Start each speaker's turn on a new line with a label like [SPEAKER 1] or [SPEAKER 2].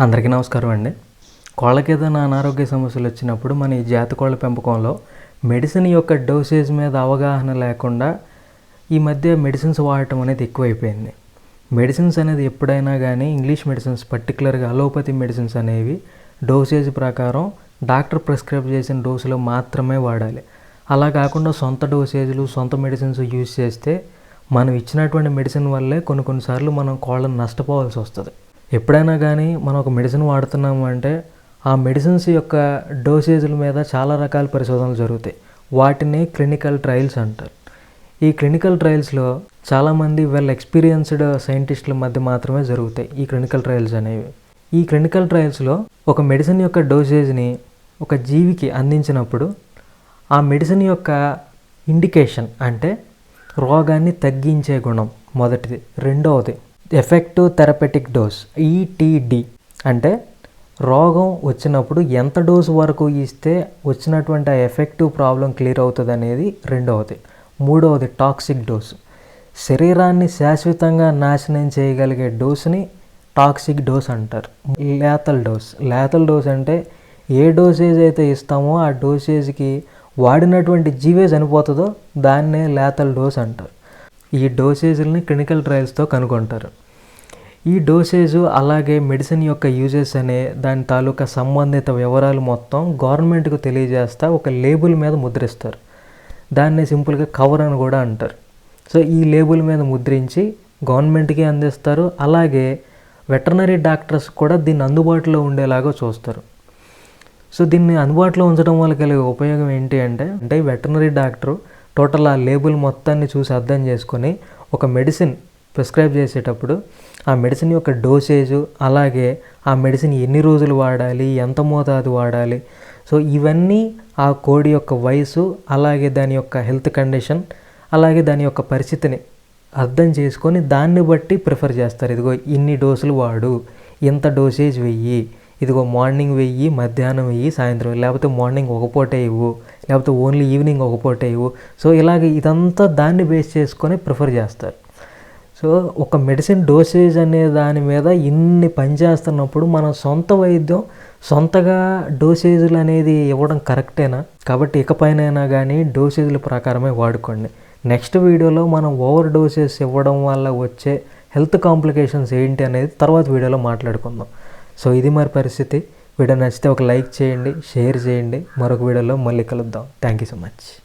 [SPEAKER 1] అందరికీ నమస్కారం అండి. కోళ్ళకి ఏదైనా అనారోగ్య సమస్యలు వచ్చినప్పుడు మన ఈ జాతి కోళ్ళ పెంపకంలో మెడిసిన్ యొక్క డోసేజ్ మీద అవగాహన లేకుండా ఈ మధ్య మెడిసిన్స్ వాడటం అనేది ఎక్కువైపోయింది. మెడిసిన్స్ అనేది ఎప్పుడైనా కానీ ఇంగ్లీష్ మెడిసిన్స్ పర్టికులర్గా అలోపతి మెడిసిన్స్ అనేవి డోసేజ్ ప్రకారం డాక్టర్ ప్రిస్క్రైబ్ చేసిన డోసులో మాత్రమే వాడాలి. అలా కాకుండా సొంత డోసేజ్లు సొంత మెడిసిన్స్ యూజ్ చేస్తే మనం ఇచ్చినటువంటి మెడిసిన్ వల్లే కొన్ని కొన్నిసార్లు మనం కోళ్ళను నష్టపోవాల్సి వస్తుంది. ఎప్పుడైనా కానీ మనం ఒక మెడిసిన్ వాడుతున్నాము అంటే ఆ మెడిసిన్స్ యొక్క డోసేజ్ల మీద చాలా రకాల పరిశోధనలు జరుగుతాయి. వాటిని క్లినికల్ ట్రయల్స్ అంటారు. ఈ క్లినికల్ ట్రయల్స్లో చాలామంది వెల్ ఎక్స్పీరియన్స్డ్ సైంటిస్టుల మధ్య మాత్రమే జరుగుతాయి ఈ క్లినికల్ ట్రయల్స్ అనేవి. ఈ క్లినికల్ ట్రయల్స్లో ఒక మెడిసిన్ యొక్క డోసేజ్ని ఒక జీవికి అందించినప్పుడు ఆ మెడిసిన్ యొక్క ఇండికేషన్ అంటే రోగాన్ని తగ్గించే గుణం మొదటిది. రెండవది ఎఫెక్టివ్ థెరపెటిక్ డోస్ ఈటీడి అంటే రోగం వచ్చినప్పుడు ఎంత డోస్ వరకు ఇస్తే వచ్చినటువంటి ఆ ఎఫెక్టివ్ ప్రాబ్లం క్లియర్ అవుతుంది అనేది రెండవది. మూడవది టాక్సిక్ డోస్. శరీరాన్ని శాశ్వతంగా నాశనం చేయగలిగే డోస్ని టాక్సిక్ డోస్ అంటారు. లేతల్ డోస్. లేతల్ డోస్ అంటే ఏ డోసేజ్ అయితే ఇస్తామో ఆ డోసేజ్కి వాడినటువంటి జీవే చనిపోతుందో దాన్నే లేతల్ డోస్ అంటారు. ఈ డోసేజ్ని క్లినికల్ ట్రయల్స్తో కనుగొంటారు. ఈ డోసేజు అలాగే మెడిసిన్ యొక్క యూజెస్ అనే దాని తాలూకా సంబంధిత వివరాలు మొత్తం గవర్నమెంట్కు తెలియజేస్తా ఒక లేబుల్ మీద ముద్రిస్తారు. దాన్ని సింపుల్గా కవర్ అని కూడా అంటారు. సో ఈ లేబుల్ మీద ముద్రించి గవర్నమెంట్కి అందిస్తారు. అలాగే వెటర్నరీ డాక్టర్స్ కూడా దీన్ని అందుబాటులో ఉండేలాగా చూస్తారు. సో దీన్ని అందుబాటులో ఉంచడం వల్ల కలిగే ఉపయోగం ఏంటి అంటే అంటే వెటర్నరీ డాక్టర్ టోటల్ ఆ లేబుల్ మొత్తాన్ని చూసి అర్థం చేసుకొని ఒక మెడిసిన్ ప్రిస్క్రైబ్ చేసేటప్పుడు ఆ మెడిసిన్ యొక్క డోసేజు అలాగే ఆ మెడిసిన్ ఎన్ని రోజులు వాడాలి ఎంత మోతాదు వాడాలి. సో ఇవన్నీ ఆ కోడి యొక్క వయసు అలాగే దాని యొక్క హెల్త్ కండిషన్ అలాగే దాని యొక్క పరిస్థితిని అర్థం చేసుకొని దాన్ని బట్టి ప్రిఫర్ చేస్తారు. ఇదిగో ఇన్ని డోసులు వాడు ఇంత డోసేజ్ వెయ్యి ఇదిగో మార్నింగ్ వెయ్యి మధ్యాహ్నం వెయ్యి సాయంత్రం లేకపోతే మార్నింగ్ ఒక పూటే ఇవ్వు లేకపోతే ఓన్లీ ఈవినింగ్ ఒక పూటే ఇవ్వు. సో ఇలాగ ఇదంతా దాన్ని బేస్ చేసుకొని ప్రిఫర్ చేస్తారు. సో ఒక మెడిసిన్ డోసేజ్ అనే దాని మీద ఇన్ని పనిచేస్తున్నప్పుడు మనం సొంత వైద్యం సొంతగా డోసేజులు అనేది ఇవ్వడం కరెక్టేనా కాబట్టి ఇకపైనైనా కానీ డోసేజుల ప్రకారమే వాడుకోండి. నెక్స్ట్ వీడియోలో మనం ఓవర్ డోసెస్ ఇవ్వడం వల్ల వచ్చే హెల్త్ కాంప్లికేషన్స్ ఏంటి అనేది తర్వాత వీడియోలో మాట్లాడుకుందాం. సో ఇది మరి పరిస్థితి. వీడియో నచ్చితే ఒక లైక్ చేయండి షేర్ చేయండి. మరొక వీడియోలో మళ్ళీ కలుద్దాం. Thank you so much